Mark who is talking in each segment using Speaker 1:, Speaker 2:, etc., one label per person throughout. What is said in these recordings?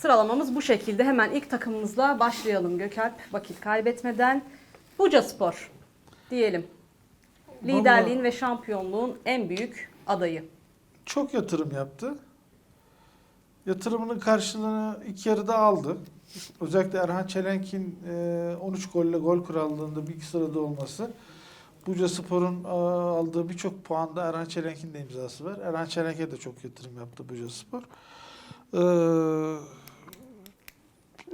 Speaker 1: Sıralamamız bu şekilde. Hemen ilk takımımızla başlayalım Gökalp. Vakit kaybetmeden. Buca Spor diyelim. Liderliğin ve şampiyonluğun en büyük adayı.
Speaker 2: Çok yatırım yaptı. Yatırımının karşılığını iki yarıda aldı. Özellikle Erhan Çelenk'in e, 13 golle gol krallığında bir iki sırada olması. Buca Spor'un e, aldığı birçok puanda Erhan Çelenk'in de imzası var. Erhan Çelenk'e de çok yatırım yaptı Buca Spor. Ee,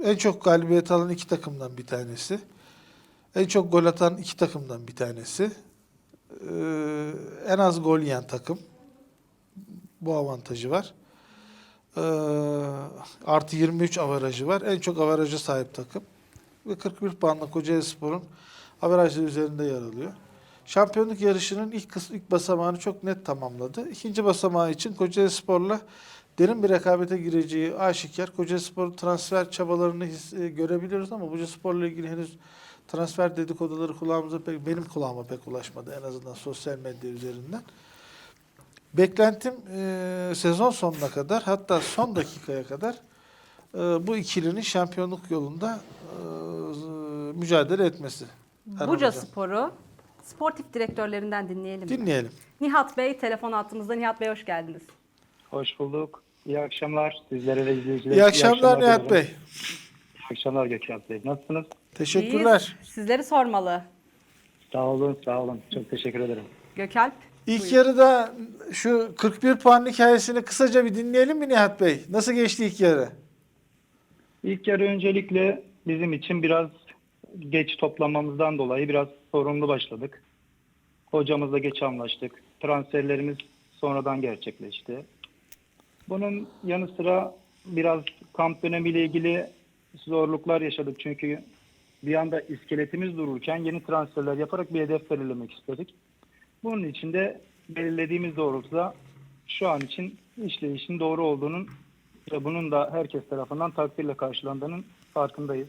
Speaker 2: en çok galibiyet alan iki takımdan bir tanesi. En çok gol atan iki takımdan bir tanesi. Ee, en az gol yiyen takım. Bu avantajı var. Ee, artı 23 avarajı var. En çok avaraja sahip takım. Ve 41 puanla Kocaeli Spor'un avarajı üzerinde yer alıyor. Şampiyonluk yarışının ilk ilk basamağını çok net tamamladı. İkinci basamağı için Kocaeli Spor'la derin bir rekabete gireceği aşikar. Spor'un transfer çabalarını his, e, görebiliyoruz ama Buca Spor'la ilgili henüz transfer dedikoduları kulağımıza pek, benim kulağıma pek ulaşmadı en azından sosyal medya üzerinden. Beklentim e, sezon sonuna kadar hatta son dakikaya kadar e, bu ikilinin şampiyonluk yolunda e, mücadele etmesi. Erhan
Speaker 1: Buca
Speaker 2: Hocam.
Speaker 1: Spor'u sportif direktörlerinden dinleyelim. mi?
Speaker 2: Dinleyelim.
Speaker 1: Nihat Bey telefon attığımızda. Nihat Bey hoş geldiniz.
Speaker 3: Hoş bulduk. İyi akşamlar sizlere ve izleyicilere.
Speaker 2: İyi akşamlar Nihat. Bey.
Speaker 3: İyi akşamlar Gökhan Bey. Nasılsınız?
Speaker 2: Teşekkürler.
Speaker 1: İyiyiz. Sizleri sormalı.
Speaker 3: Sağ olun, sağ olun. Çok teşekkür ederim.
Speaker 1: Gökalp.
Speaker 2: İlk
Speaker 1: Buyurun.
Speaker 2: yarıda şu 41 puan hikayesini kısaca bir dinleyelim mi Nihat Bey? Nasıl geçti ilk yarı?
Speaker 3: İlk yarı öncelikle bizim için biraz geç toplamamızdan dolayı biraz sorunlu başladık. Hocamızla geç anlaştık. Transferlerimiz sonradan gerçekleşti. Bunun yanı sıra biraz kamp dönemiyle ilgili zorluklar yaşadık. Çünkü bir anda iskeletimiz dururken yeni transferler yaparak bir hedef belirlemek istedik. Bunun için de belirlediğimiz doğrultuda şu an için işleyişin doğru olduğunun ve bunun da herkes tarafından takdirle karşılandığının farkındayız.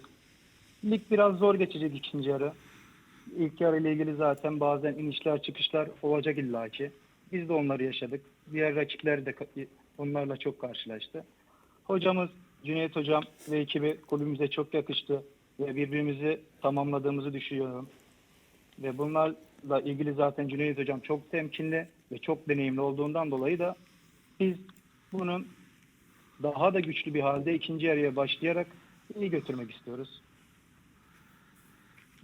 Speaker 3: Lig biraz zor geçecek ikinci yarı. İlk yarı ile ilgili zaten bazen inişler çıkışlar olacak illaki. Biz de onları yaşadık. Diğer rakipler de onlarla çok karşılaştı. Hocamız Cüneyt Hocam ve ekibi kulübümüze çok yakıştı ve birbirimizi tamamladığımızı düşünüyorum. Ve bunlarla ilgili zaten Cüneyt Hocam çok temkinli ve çok deneyimli olduğundan dolayı da biz bunun daha da güçlü bir halde ikinci yarıya başlayarak iyi götürmek istiyoruz.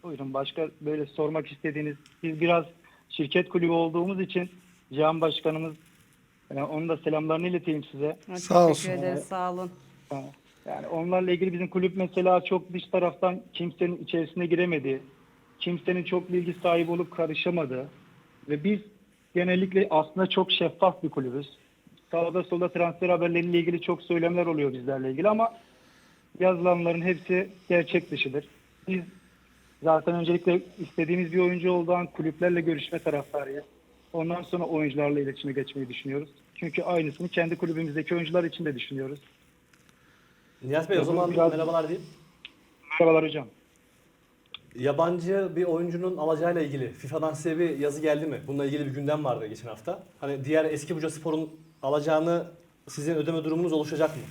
Speaker 3: Buyurun başka böyle sormak istediğiniz biz biraz şirket kulübü olduğumuz için Cihan Başkanımız yani onun da selamlarını ileteyim size.
Speaker 1: Çok
Speaker 2: Sağ
Speaker 1: teşekkür
Speaker 2: olsun.
Speaker 1: ederiz. Sağ olun.
Speaker 3: Yani onlarla ilgili bizim kulüp mesela çok dış taraftan kimsenin içerisine giremedi. Kimsenin çok bilgi sahibi olup karışamadı. Ve biz genellikle aslında çok şeffaf bir kulübüz. Sağda solda transfer haberleriyle ilgili çok söylemler oluyor bizlerle ilgili ama yazılanların hepsi gerçek dışıdır. Biz zaten öncelikle istediğimiz bir oyuncu olduğu kulüplerle görüşme taraftarıyız. Ondan sonra oyuncularla iletişime geçmeyi düşünüyoruz. Çünkü aynısını kendi kulübümüzdeki oyuncular için de düşünüyoruz.
Speaker 4: Nihat Bey o zaman
Speaker 3: Biraz-
Speaker 4: merhabalar diyeyim.
Speaker 3: Merhabalar hocam.
Speaker 4: Yabancı bir oyuncunun alacağıyla ilgili FIFA'dan size bir yazı geldi mi? Bununla ilgili bir gündem vardı geçen hafta. Hani diğer eski Buca Spor'un alacağını sizin ödeme durumunuz oluşacak mı?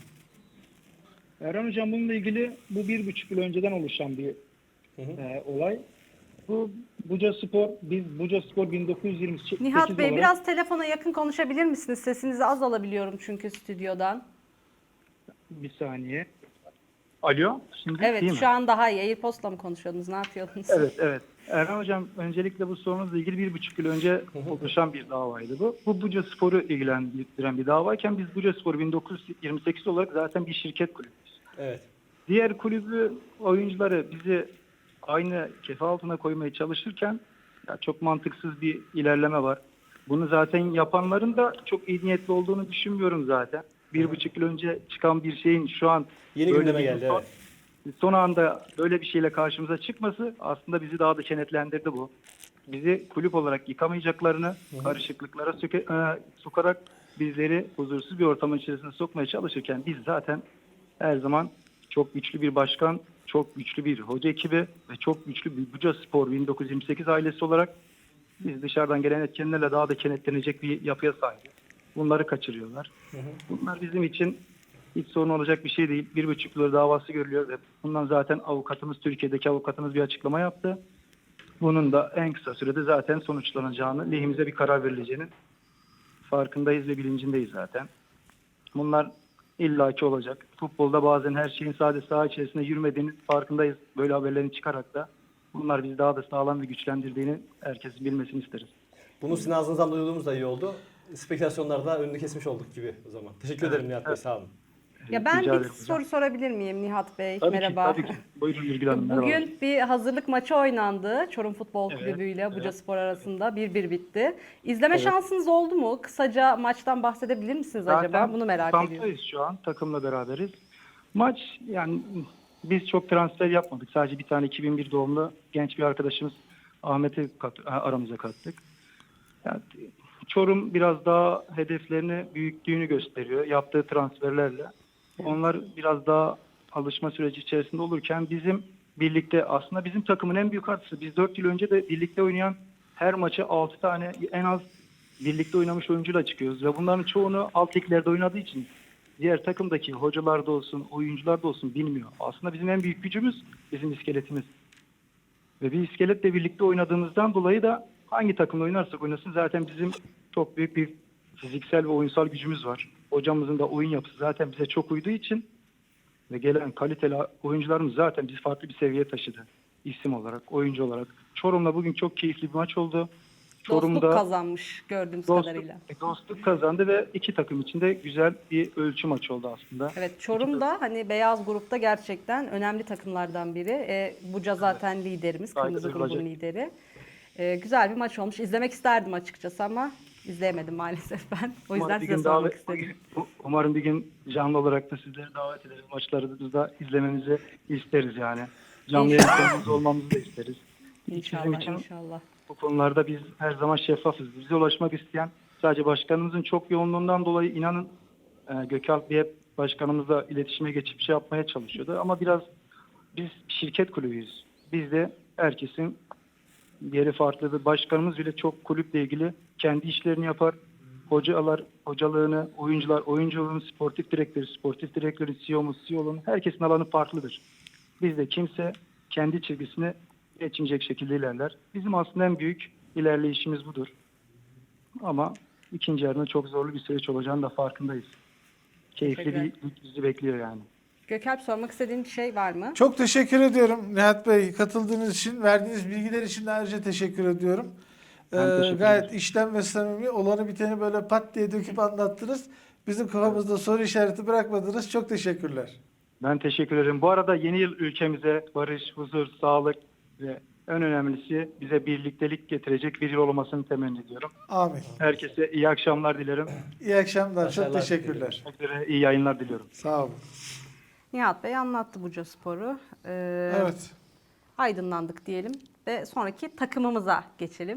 Speaker 3: Erhan Hocam bununla ilgili bu bir buçuk yıl önceden oluşan bir
Speaker 4: Hı hı.
Speaker 3: e, olay. Bu Buca Spor, biz Buca Spor 1928
Speaker 1: Nihat Bey
Speaker 3: olarak
Speaker 1: biraz telefona yakın konuşabilir misiniz? Sesinizi az alabiliyorum çünkü stüdyodan.
Speaker 3: bir saniye. Alo, şimdi
Speaker 1: Evet
Speaker 3: mi?
Speaker 1: şu an daha iyi. Airpost'la mı konuşuyordunuz? Ne yapıyordunuz?
Speaker 3: Evet, evet. Erhan Hocam öncelikle bu sorunuzla ilgili bir buçuk yıl önce oluşan bir davaydı bu. Bu Buca Spor'u ilgilendiren bir davayken biz Buca Spor 1928 olarak zaten bir şirket kulübüyüz.
Speaker 4: Evet.
Speaker 3: Diğer kulübü oyuncuları bizi aynı kefe altına koymaya çalışırken ya çok mantıksız bir ilerleme var. Bunu zaten yapanların da çok iyi niyetli olduğunu düşünmüyorum zaten. Bir buçuk yıl önce çıkan bir şeyin şu an
Speaker 4: Yeni
Speaker 3: böyle
Speaker 4: gündeme
Speaker 3: bir
Speaker 4: geldi
Speaker 3: son,
Speaker 4: evet.
Speaker 3: son anda böyle bir şeyle karşımıza çıkması aslında bizi daha da kenetlendirdi bu. Bizi kulüp olarak yıkamayacaklarını karışıklıklara söke, e, sokarak bizleri huzursuz bir ortamın içerisine sokmaya çalışırken biz zaten her zaman çok güçlü bir başkan, çok güçlü bir hoca ekibi ve çok güçlü bir Buca Spor 1928 ailesi olarak biz dışarıdan gelen etkenlerle daha da kenetlenecek bir yapıya sahibiz. Bunları kaçırıyorlar. Bunlar bizim için hiç sorun olacak bir şey değil. Bir buçuk yıl davası görülüyor ve bundan zaten avukatımız, Türkiye'deki avukatımız bir açıklama yaptı. Bunun da en kısa sürede zaten sonuçlanacağını, lehimize bir karar verileceğinin farkındayız ve bilincindeyiz zaten. Bunlar illaki olacak. Futbolda bazen her şeyin sadece saha içerisinde yürümediğinin farkındayız. Böyle haberlerin çıkarak da bunlar bizi daha da sağlam ve güçlendirdiğini herkesin bilmesini isteriz.
Speaker 4: Bunu sizin ağzınızdan duyduğumuz da iyi oldu. Spekülasyonlarda önünü kesmiş olduk gibi o zaman. Teşekkür ederim Nihat Bey sağ olun.
Speaker 1: Ya ben
Speaker 3: Rica
Speaker 1: bir soru sorabilir miyim Nihat Bey?
Speaker 3: Tabii
Speaker 1: Merhaba.
Speaker 3: Ki, tabii ki. Buyurun Nurgül Hanım. merhaba.
Speaker 1: Bugün bir hazırlık maçı oynandı. Çorum Futbol
Speaker 3: Evet,
Speaker 1: Kulübü ile Buca
Speaker 3: evet.
Speaker 1: Spor arasında 1-1 bitti. İzleme
Speaker 3: Evet.
Speaker 1: şansınız oldu mu? Kısaca maçtan bahsedebilir misiniz acaba? Bunu merak ediyorum.
Speaker 3: kamptayız şu an. Takımla beraberiz. Maç yani biz çok transfer yapmadık. Sadece bir tane 2001 doğumlu genç bir arkadaşımız Ahmet'i kat- aramıza kattık. Yani Çorum biraz daha hedeflerini büyüttüğünü gösteriyor yaptığı transferlerle. Onlar biraz daha alışma süreci içerisinde olurken bizim birlikte aslında bizim takımın en büyük artısı biz 4 yıl önce de birlikte oynayan her maça 6 tane en az birlikte oynamış oyuncuyla çıkıyoruz ve bunların çoğunu alt liglerde oynadığı için diğer takımdaki hocalar da olsun, oyuncular da olsun bilmiyor. Aslında bizim en büyük gücümüz bizim iskeletimiz. Ve bir iskeletle birlikte oynadığımızdan dolayı da hangi takımla oynarsak oynasın zaten bizim çok büyük bir fiziksel ve oyunsal gücümüz var. Hocamızın da oyun yapısı zaten bize çok uyduğu için ve gelen kaliteli oyuncularımız zaten bizi farklı bir seviyeye taşıdı. İsim olarak, oyuncu olarak. Çorum'la bugün çok keyifli bir maç oldu.
Speaker 1: Dostluk kazanmış gördüğümüz
Speaker 3: dostluk,
Speaker 1: kadarıyla.
Speaker 3: dostluk kazandı ve iki takım için de güzel bir ölçü maçı oldu aslında.
Speaker 1: Evet Çorum da hani beyaz grupta gerçekten önemli takımlardan biri. E, Buca zaten liderimiz,
Speaker 3: Gayet
Speaker 1: kırmızı grubun lideri. E, güzel bir maç olmuş. İzlemek isterdim açıkçası ama izleyemedim maalesef ben. O yüzden
Speaker 3: Umarım bir
Speaker 1: size sormak
Speaker 3: davet-
Speaker 1: istedim.
Speaker 3: Umarım bir gün canlı olarak da sizleri davet ederiz. Maçları da izlemenizi isteriz yani. Canlı
Speaker 1: İnşallah.
Speaker 3: yayınlarımızda olmamızı da isteriz. Hiç bizim
Speaker 1: İnşallah,
Speaker 3: için
Speaker 1: inşallah.
Speaker 3: bu konularda biz her zaman şeffafız. Bize ulaşmak isteyen sadece başkanımızın çok yoğunluğundan dolayı inanın e, Gökalp Bey hep başkanımızla iletişime geçip şey yapmaya çalışıyordu. Ama biraz biz şirket kulübüyüz. Biz de herkesin yeri farklıdır. Başkanımız bile çok kulüple ilgili kendi işlerini yapar. Hocalar hocalığını, oyuncular oyunculuğunu, sportif direktörü, sportif direktörü, CEO'muz, CEO'luğunu herkesin alanı farklıdır. Bizde kimse kendi çizgisini geçmeyecek şekilde ilerler. Bizim aslında en büyük ilerleyişimiz budur. Ama ikinci yarının çok zorlu bir süreç olacağını da farkındayız. Keyifli bir
Speaker 1: Teşekkürler.
Speaker 3: lig bizi bekliyor yani.
Speaker 1: Gökalp sormak istediğin bir şey var mı?
Speaker 2: Çok teşekkür ediyorum Nihat Bey katıldığınız için, verdiğiniz bilgiler için de ayrıca teşekkür ediyorum. Ee,
Speaker 3: teşekkür
Speaker 2: gayet işlem ve samimi olanı biteni böyle pat diye döküp anlattınız. Bizim kafamızda soru işareti bırakmadınız. Çok teşekkürler.
Speaker 3: Ben teşekkür ederim. Bu arada yeni yıl ülkemize barış, huzur, sağlık ve en önemlisi bize birliktelik getirecek bir yıl olmasını temenni ediyorum.
Speaker 2: Amin.
Speaker 3: Herkese iyi akşamlar dilerim.
Speaker 2: İyi akşamlar. Çok
Speaker 4: Başarılar
Speaker 2: teşekkürler.
Speaker 3: Üzere, iyi yayınlar diliyorum.
Speaker 2: Sağ olun.
Speaker 1: Nihat Bey anlattı Buca Spor'u. Ee,
Speaker 2: Evet.
Speaker 1: Aydınlandık diyelim ve sonraki takımımıza geçelim.